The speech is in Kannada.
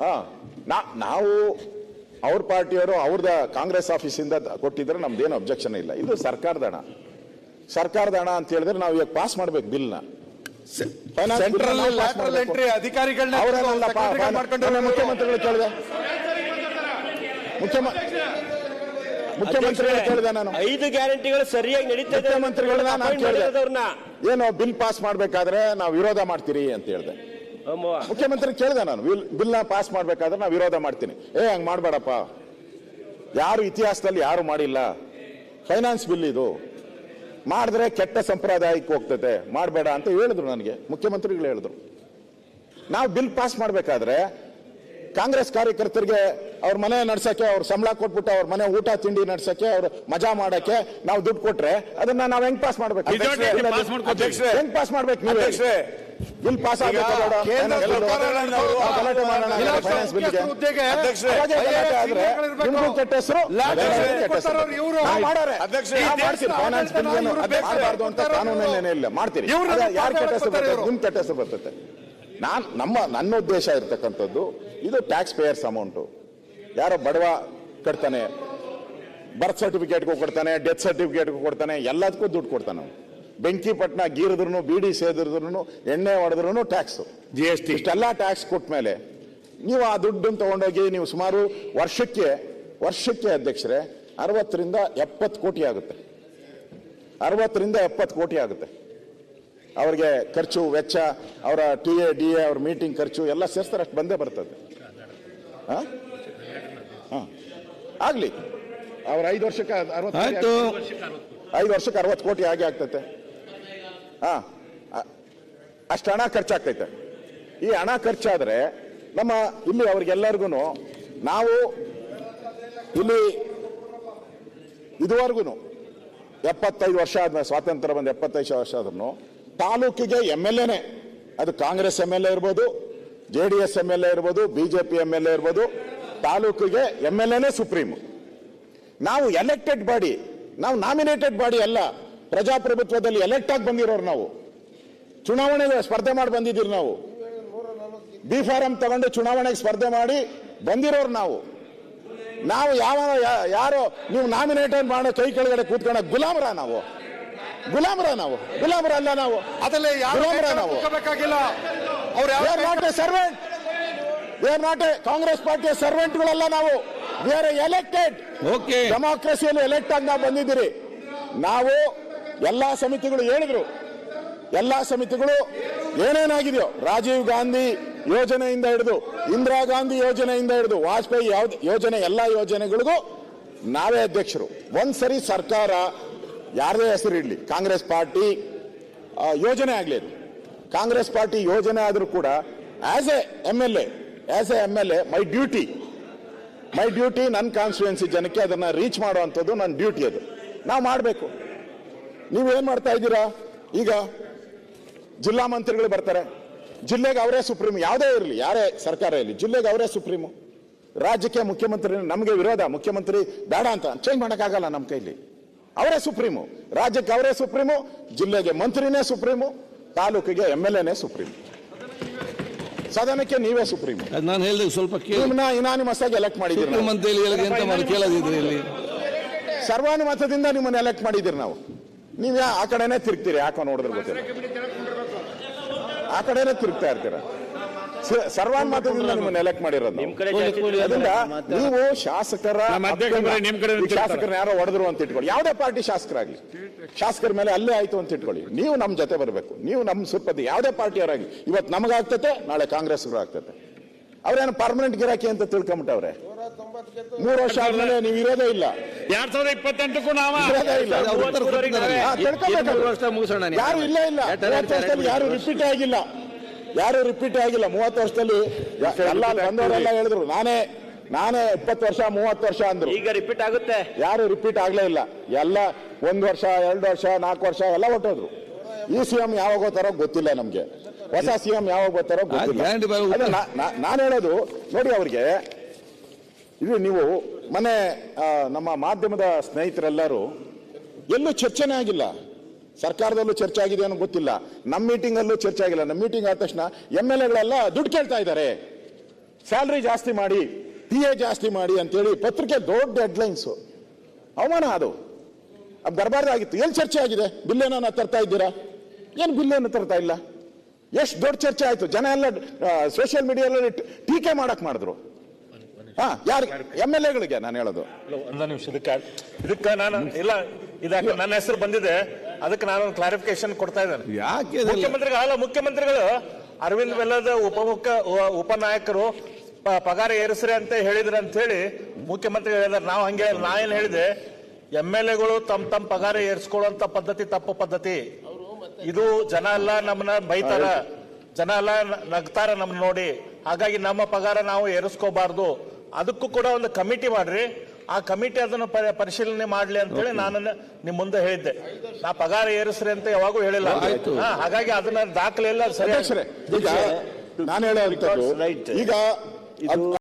ಹಾ ನಾ- ನಾವು ಅವ್ರ ಪಾರ್ಟಿಯವರು ಅವ್ರದ ಕಾಂಗ್ರೆಸ್ ಆಫೀಸಿಂದ ಕೊಟ್ಟಿದ್ರೆ ನಮ್ದೇನು ಅಬ್ಜೆಕ್ಷನ್ ಇಲ್ಲ. ಇದು ಸರ್ಕಾರದ ಹಣ. ಸರ್ಕಾರದ ಹಣ ಅಂತ ಹೇಳಿದ್ರೆ ನಾವು ಇವಾಗ ಪಾಸ್ ಮಾಡ್ಬೇಕು ಬಿಲ್ನ. ಸೆಂಟ್ರಲ್ ಲ್ಯಾಟ್ರಲ್ ಎಂಟ್ರಿ ಅಧಿಕಾರಿಗಳನ್ನ ಅವರಲ್ಲ ಮಾಡ್ಕೊಂಡು ಮುಖ್ಯಮಂತ್ರಿಗಳು ಕೇಳಿದೆ. ಮುಖ್ಯಮ ಮುಖ್ಯಮಂತ್ರಿಗಳು ಕೇಳಿದೆ ನಾನು. ಐದು ಗ್ಯಾರಂಟಿಗಳು ಸರಿಯಾಗಿ ನಡೀತಾ ಇದೆ ಮುಖ್ಯಮಂತ್ರಿಗಳನ್ನ ನಾನು ಕೇಳಿದೆ. ಏನು ಬಿಲ್ ಪಾಸ್ ಮಾಡ್ಬೇಕಾದ್ರೆ ನಾವು ವಿರೋಧ ಮಾಡ್ತೀರಿ ಅಂತ ಹೇಳಿದೆ. ಮುಖ್ಯಮಂತ್ರಿ ಕೇಳಿದೆ ನಾನು ಬಿಲ್ನ ಪಾಸ್ ಮಾಡ್ಬೇಕಾದ್ರೆ ನಾವು ವಿರೋಧ ಮಾಡ್ತೀನಿ. ಏ ಹಂಗ್ ಮಾಡ್ಬೇಡಪ್ಪ. ಯಾರು ಇತಿಹಾಸದಲ್ಲಿ ಯಾರು ಮಾಡಿಲ್ಲ. ಫೈನಾನ್ಸ್ ಬಿಲ್ ಇದು. ಮಾಡಿದ್ರೆ ಕೆಟ್ಟ ಸಂಪ್ರದಾಯಕ್ಕೆ ಹೋಗ್ತದೆ. ಮಾಡಬೇಡ ಅಂತ ಹೇಳಿದ್ರು ನನಗೆ. ಮುಖ್ಯಮಂತ್ರಿಗಳು ಹೇಳಿದ್ರು. ನಾವು ಬಿಲ್ ಪಾಸ್ ಮಾಡಬೇಕಾದ್ರೆ ಕಾಂಗ್ರೆಸ್ ಕಾರ್ಯಕರ್ತರಿಗೆ ಅವ್ರ ಮನೆ ನಡ್ಸೋಕ್ಕೆ ಅವ್ರ ಸಂಬಳ ಕೊಟ್ಬಿಟ್ಟು ಅವ್ರ ಮನೆ ಊಟ ತಿಂಡಿ ನಡ್ಸೋಕ್ಕೆ ಅವ್ರ ಮಜಾ ಮಾಡಕ್ಕೆ ನಾವು ದುಡ್ಡು ಕೊಟ್ರೆ ಅದನ್ನ ನಾವು ಹೆಂಗ್ ಪಾಸ್ ಮಾಡ್ಬೇಕು? ಹೆಂಗ್ ಪಾಸ್ ಮಾಡ್ಬೇಕು ಬಿಲ್ ಪಾಸ್ ಇಲ್ಲ. ಮಾಡ್ತೀರಿ. ಯಾರು ಕೆಟ್ಟ ಹೆಸರು ಬರ್ತದೆ? ನಿಮ್ ಕೆಟ್ಟ ಹೆಸರು ಬರ್ತದೆ. ನಾನ್ ನಮ್ಮ ನನ್ನ ಉದ್ದೇಶ ಇರ್ತಕ್ಕಂಥದ್ದು ಇದು ಟ್ಯಾಕ್ಸ್ ಪೇಯರ್ಸ್ ಅಮೌಂಟು ಯಾರೋ ಬಡವ ಕಟ್ತಾನೆ ಬರ್ತ್ ಸರ್ಟಿಫಿಕೇಟ್ಗೂ ಕೊಡ್ತಾನೆ ಡೆತ್ ಸರ್ಟಿಫಿಕೇಟ್ಗೂ ಕೊಡ್ತಾನೆ ಎಲ್ಲದಕ್ಕೂ ದುಡ್ಡು ಕೊಡ್ತಾನೆ ಅವ್ನು. ಬೆಂಕಿ ಪಟ್ನ ಗೀರಿದ್ರು ಬೀಡಿ ಸೇದಿದ್ರು ಎಣ್ಣೆ ಹೊಡೆದ್ರು ಟ್ಯಾಕ್ಸ್ ಜಿ ಎಸ್ ಟಿ ಇಷ್ಟೆಲ್ಲ ಟ್ಯಾಕ್ಸ್ ಕೊಟ್ಟ ಮೇಲೆ ನೀವು ಆ ದುಡ್ಡನ್ನು ತಗೊಂಡೋಗಿ ನೀವು ಸುಮಾರು ವರ್ಷಕ್ಕೆ ವರ್ಷಕ್ಕೆ ಅಧ್ಯಕ್ಷರೇ ಅರವತ್ತರಿಂದ ಎಪ್ಪತ್ತು ಕೋಟಿ ಆಗುತ್ತೆ. ಅರವತ್ತರಿಂದ ಎಪ್ಪತ್ತು ಕೋಟಿ ಆಗುತ್ತೆ. ಅವ್ರಿಗೆ ಖರ್ಚು ವೆಚ್ಚ ಅವರ ಟಿ ಎ ಡಿ ಎ ಅವ್ರ ಮೀಟಿಂಗ್ ಖರ್ಚು ಎಲ್ಲ ಸೇರಿಸ್ತಾರೆ ಅಷ್ಟು ಬಂದೇ ಬರ್ತದೆ. ಹಾಂ? ಹಾ. ಆಗ್ಲಿ. ಅವ್ರ ಐದು ವರ್ಷಕ್ಕೆ ಅರವತ್ತು ಐದು ವರ್ಷಕ್ಕೆ ಅರವತ್ತು ಕೋಟಿ ಆಗಿ ಆಗ್ತೈತೆ. ಹಾ. ಅಷ್ಟು ಹಣ ಖರ್ಚಾಗ್ತೈತೆ. ಈ ಹಣ ಖರ್ಚಾದರೆ ನಮ್ಮ ಇಲ್ಲಿ ಅವ್ರಿಗೆಲ್ಲರಿಗೂ ನಾವು ಇಲ್ಲಿ ಇದುವರೆಗೂ ಎಪ್ಪತ್ತೈದು ವರ್ಷ ಆದ್ಮೇಲೆ ಸ್ವಾತಂತ್ರ್ಯ ಬಂದ ಎಪ್ಪತ್ತೈದು ವರ್ಷ ಆದ್ರೂ ತಾಲೂಕಿಗೆ ಎಂ ಎಲ್ ಎನೇ ಅದು ಕಾಂಗ್ರೆಸ್ ಎಂ ಎಲ್ ಎ ಇರ್ಬೋದು, J D S M L A ಇರ್ಬೋದು ಬಿಜೆಪಿ ಎಂ ಎಲ್ ಎ ಇರ್ಬೋದು, ತಾಲೂಕಿಗೆ ಎಂ ಎಲ್ ಎನೇ ಸುಪ್ರೀಂ ನಾವು ಎಲೆಕ್ಟೆಡ್ ಬಾಡಿ, ನಾವು ನಾಮಿನೇಟೆಡ್ ಬಾಡಿ ಅಲ್ಲ ಪ್ರಜಾಪ್ರಭುತ್ವದಲ್ಲಿ ಎಲೆಕ್ಟ್ ಆಗಿ ಬಂದಿರೋರು ನಾವು. ಚುನಾವಣೆಗೆ ಸ್ಪರ್ಧೆ ಮಾಡಿ ಬಂದಿದ್ದೀರಿ ನಾವು. ಬಿ ಫಾರಂ ತಗೊಂಡು ಚುನಾವಣೆಗೆ ಸ್ಪರ್ಧೆ ಮಾಡಿ ಬಂದಿರೋರು ನಾವು. ನಾವು ಯಾವ ಯಾರೋ ನೀವು ನಾಮಿನೇಟ್ ಮಾಡೋ ಕೈ ಕೆಳಗಡೆ ಕೂತ್ಕೊಂಡ ಗುಲಾಮರ ನಾವು. ಗುಲಾಮರ ನಾವು. ಗುಲಾಮರ ಅಲ್ಲ ನಾವು. ಅದಲ್ಲೇ ಗುಲಾಮರ ನಾವು. Not a servant we are not a Congress ಪಾರ್ಟಿಯ ಸರ್ವೆಂಟ್ಗಳಲ್ಲ ನಾವು. ವಿ ಆರ್ ಎಲೆಕ್ಟೆಡ್ ಓಕೆ ಡೆಮಾಕ್ರಸಿಯಲ್ಲಿ ಎಲೆಕ್ಟ್ ಆಗಿ ನಾವು ಬಂದಿದ್ದೀರಿ. ನಾವು ಎಲ್ಲಾ ಸಮಿತಿಗಳು ಹೇಳಿದ್ರು. ಎಲ್ಲ ಸಮಿತಿಗಳು ಏನೇನಾಗಿದೆಯೋ, ರಾಜೀವ್ ಗಾಂಧಿ ಯೋಜನೆಯಿಂದ ಹಿಡಿದು ಇಂದಿರಾ ಗಾಂಧಿ ಯೋಜನೆಯಿಂದ ಹಿಡಿದು ವಾಜಪೇಯಿ ಯಾವ್ದು ಯೋಜನೆ, ಎಲ್ಲ ಯೋಜನೆಗಳಿಗೂ ನಾವೇ ಅಧ್ಯಕ್ಷರು. ಒಂದ್ಸರಿ ಸರ್ಕಾರ ಯಾರದೇ ಹೆಸರು ಇರಲಿ, ಕಾಂಗ್ರೆಸ್ ಪಾರ್ಟಿ ಯೋಜನೆ ಆಗಲಿ ಕಾಂಗ್ರೆಸ್ ಪಾರ್ಟಿ ಯೋಜನೆ ಆದರೂ ಕೂಡ as a M L A as a M L A my duty my duty ನನ್ನ ಕಾನ್ಸ್ಟಿಟ್ಯೂನ್ಸಿ ಜನಕ್ಕೆ ಅದನ್ನ ರೀಚ್ ಮಾಡುವಂಥದ್ದು ನನ್ನ ಡ್ಯೂಟಿ ಅದು. ನಾವು ಮಾಡಬೇಕು. ನೀವೇನ್ ಮಾಡ್ತಾ ಇದ್ದೀರಾ? ಈಗ ಜಿಲ್ಲಾ ಮಂತ್ರಿಗಳು ಬರ್ತಾರೆ. ಜಿಲ್ಲೆಗೆ ಅವರೇ ಸುಪ್ರೀಂ ಯಾವುದೇ ಇರಲಿ ಯಾರೇ ಸರ್ಕಾರ ಇರಲಿ ಜಿಲ್ಲೆಗೆ ಅವರೇ ಸುಪ್ರೀಮು. ರಾಜ್ಯಕ್ಕೆ ಮುಖ್ಯಮಂತ್ರಿ ನಮಗೆ ವಿರೋಧ. ಮುಖ್ಯಮಂತ್ರಿ ಬೇಡ ಅಂತ. ಚೇಂಜ್ ಮಾಡೋಕ್ಕಾಗಲ್ಲ ನಮ್ಮ ಕೈಲಿ. ಅವರೇ ಸುಪ್ರೀಮು. ರಾಜ್ಯಕ್ಕೆ ಅವರೇ ಸುಪ್ರೀಮು ಜಿಲ್ಲೆಗೆ ಮಂತ್ರಿನೇ ಸುಪ್ರೀಮು ತಾಲೂಕಿಗೆ ಎಂ ಎಲ್ ಎನೇ ಸುಪ್ರೀಂ ಸದನಕ್ಕೆ ನೀವೇ ಸುಪ್ರೀಂ ನಾನು ಹೇಳಿದೆ ಸ್ವಲ್ಪ ಇನಾನಿಮಸ್ ಆಗಿ ಎಲೆಕ್ಟ್ ಮಾಡಿದ್ದೀರಿ ನಾವು. ಸರ್ವಾನುಮತದಿಂದ ನಿಮ್ಮನ್ನ ಎಲೆಕ್ಟ್ ಮಾಡಿದ್ದೀರಿ ನಾವು. ನೀವು ಆ ಕಡೆನೇ ತಿರುಗ್ತೀರಿ ಯಾಕೋ ನೋಡಿದ್ರೆ ಗೊತ್ತಿಲ್ಲ. ಆ ಕಡೆನೇ ತಿರುಗ್ತಾ ಇರ್ತೀರ. ಸರ್ವಾನುಮತದಿಂದ ನಿಮ್ಮನ್ನ ಎಲೆಕ್ಟ್ ಮಾಡಿರೋದು. ಅದರಿಂದ ನೀವು ಶಾಸಕರ ನಮ್ಮ ಅಧ್ಯಕ್ಷರು ಬರೀ ಕಡೆ ಈ ಶಾಸಕರನ್ನ ಯಾರೋ ಹೊಡೆದ್ರು ಅಂತ ಇಟ್ಕೊಳ್ಳಿ. ಯಾವುದೇ ಪಾರ್ಟಿ ಶಾಸಕರಾಗ್ಲಿ. ಶಾಸಕರ ಮೇಲೆ ಅಲ್ಲೇ ಆಯ್ತು ಅಂತ ಇಟ್ಕೊಳ್ಳಿ. ನೀವು ನಮ್ಮ ಜೊತೆ ಬರಬೇಕು. ನೀವು ನಮ್ಮ ಸುರ್ಪದಿ ಯಾವುದೇ ಪಾರ್ಟಿಯವರಾಗಿ ಇವತ್ತು ನಮಗಾಗ್ತತೆ ನಾಳೆ ಕಾಂಗ್ರೆಸ್ ಆಗ್ತತೆ. ಅವ್ರೇನು ಪರ್ಮನೆಂಟ್ ಗಿರಾಕಿ ಅಂತ ತಿಳ್ಕೊಂಬಿಟ್ಟವ್ರೆ? ಮೂರು ವರ್ಷ ಆದ್ಮೇಲೆ ನೀವು ಇರೋದೇ ಇಲ್ಲ. ಎರಡ್ ಸಾವಿರದ ಇಪ್ಪತ್ತೆಂಟಕ್ಕೂ ನಾವು ಇರೋದೇ ಇಲ್ಲ. ಹಾ. ಯಾರು ಇಲ್ಲ ಇಲ್ಲ. ಎರಡು ಮೂವತ್ತು ವರ್ಷದಲ್ಲಿ ಯಾರು ರಿಪೀಟ್ ಆಗಿಲ್ಲ. ಯಾರು ರಿಪೀಟ್ ಆಗಿಲ್ಲ. ಮೂವತ್ತು ವರ್ಷದಲ್ಲಿ ಯ- ಎಲ್ಲ ಅಲ್ಲಿ ಬಂದವರೆಲ್ಲ ಹೇಳಿದ್ರು ನಾನೇ ನಾನೇ ಇಪ್ಪತ್ತು ವರ್ಷ ಮೂವತ್ತು ವರ್ಷ ಅಂದ್ರು. ಈಗ ರಿಪೀಟ್ ಆಗುತ್ತೆ. ಯಾರು ರಿಪೀಟ್ ಆಗ್ಲೇ ಇಲ್ಲ. ಎಲ್ಲ ಒಂದ್ ವರ್ಷ ಎರಡು ವರ್ಷ ನಾಲ್ಕು ವರ್ಷ ಎಲ್ಲ ಹೊಟ್ಟೋದ್ರು ಈ ಸಿ ಎಂ ಯಾವಾಗ ಹೋಗ್ತಾರೋ ಗೊತ್ತಿಲ್ಲ ನಮ್ಗೆ. ಹೊಸ ಸಿ ಎಂ ಯಾವಾಗ ಬರ್ತಾರೋ ಗೊತ್ತಿಲ್ಲ. ಗ್ಯಾರಂಟಿ ಬರೋ ಅದೇ ನಾ- ನಾ- ನಾನು ಹೇಳೋದು ನೋಡಿ ಅವ್ರಿಗೆ ಇದು ನೀವು ಮನೆ ನಮ್ಮ ಮಾಧ್ಯಮದ ಸ್ನೇಹಿತರೆಲ್ಲರೂ ಎಲ್ಲೂ ಚರ್ಚೆನೇ ಆಗಿಲ್ಲ. ಸರ್ಕಾರದಲ್ಲೂ ಚರ್ಚೆ ಆಗಿದೆ ಅನ್ನೋ ಗೊತ್ತಿಲ್ಲ. ನಮ್ಮ ಮೀಟಿಂಗ್ ಅಲ್ಲೂ ಚರ್ಚೆ ಆಗಿಲ್ಲ. ನಮ್ಮ ಮೀಟಿಂಗ್ ಆದ ತಕ್ಷಣ ಎಂ ಎಲ್ ಎಗಳೆಲ್ಲ ದುಡ್ಡು ಕೇಳ್ತಾ ಇದ್ದಾರೆ. ಸ್ಯಾಲ್ರಿ ಜಾಸ್ತಿ ಮಾಡಿ ಪಿ ಎ ಜಾಸ್ತಿ ಮಾಡಿ ಅಂತೇಳಿ ಪತ್ರಿಕೆ ದೊಡ್ಡ ಹೆಡ್ಲೈನ್ಸ್. ಅವಮಾನ ಅದು. ಬರಬಾರ್ದಾಗಿತ್ತು ಎಲ್ಲಿ ಚರ್ಚೆ ಆಗಿದೆ? ಬಿಲ್ ಏನನ್ನ ತರ್ತಾ ಇದ್ದೀರಾ? ಏನು ಬಿಲ್ ಏನು ತರ್ತಾ ಇಲ್ಲ. ಎಷ್ಟು ದೊಡ್ಡ ಚರ್ಚೆ ಆಯಿತು. ಜನ ಎಲ್ಲ ಸೋಷಿಯಲ್ ಮೀಡಿಯಾದಲ್ಲಿ ಟೀಕೆ ಮಾಡಕ್ ಮಾಡಿದ್ರು. ಹಾ ಯಾರು ಎಂ ಎಲ್ ಎಗಳಿಗೆ ನಾನು ಹೇಳೋದು. ಒಂದು ನಿಮಿಷ ಇದಕ್ಕೆ ಇದಕ್ಕೆ ನಾನು ಇಲ್ಲ ಇದಕ್ಕೆ ನನ್ನ ಹೆಸರು ಬಂದಿದೆ. ಅದಕ್ಕೆ ನಾನು ಕ್ಲಾರಿಫಿಕೇಶನ್ ಕೊಡ್ತಾ ಇದ್ದೇನೆ. ಯಾಕೆ? ಮುಖ್ಯಮಂತ್ರಿಗಳು ಅಲ್ಲ ಮುಖ್ಯಮಂತ್ರಿಗಳು ಅರವಿಂದ್ ಬೆಲ್ಲದ ಉಪಮುಖ್ಯ ಉ- ಉಪನಾಯಕರು ಪಗಾರ ಏರಿಸ್ರಿ ಅಂತ ಹೇಳಿದ್ರು ಅಂತ ಹೇಳಿ ಮುಖ್ಯಮಂತ್ರಿಗಳು ಹೇಳಿದ್ರೆ. ನಾವು ಹಂಗೆ ನಾ ಏನು ಹೇಳಿದೆ? ಎಂ ಎಲ್ ಎಗಳು ತಮ್ಮ ತಮ್ಮ ಪಗಾರ ಏರಿಸ್ಕೊಳ್ಳುವಂತ ಪದ್ಧತಿ ತಪ್ಪು ಪದ್ಧತಿ. ಇದು ಜನ ಎಲ್ಲ ನಮ್ಮನ್ನ ಬೈತಾರ. ಜನ ಎಲ್ಲ ನಗ್ತಾರ ನಮ್ಮನ್ನ ನೋಡಿ. ಹಾಗಾಗಿ ನಮ್ಮ ಪಗಾರ ನಾವು ಏರಿಸ್ಕೋಬಾರ್ದು. ಅದಕ್ಕೂ ಕೂಡ ಒಂದು ಕಮಿಟಿ ಮಾಡ್ರಿ. ಆ ಕಮಿಟಿ ಅದನ್ನು ಪರಿಶೀಲನೆ ಮಾಡ್ಲಿ ಅಂತ ಹೇಳಿ ನಾನು ನಿಮ್ ಮುಂದೆ ಹೇಳಿದ್ದೆ. ನಾ ಪಗಾರ ಏರಿಸ್ರಿ ಅಂತ ಯಾವಾಗೂ ಹೇಳಿಲ್ಲ. ಹಾಗಾಗಿ ಅದನ್ನ ದಾಖಲೆ ಎಲ್ಲ ಸರಿ ನಾನು ಹೇಳ. ಈಗ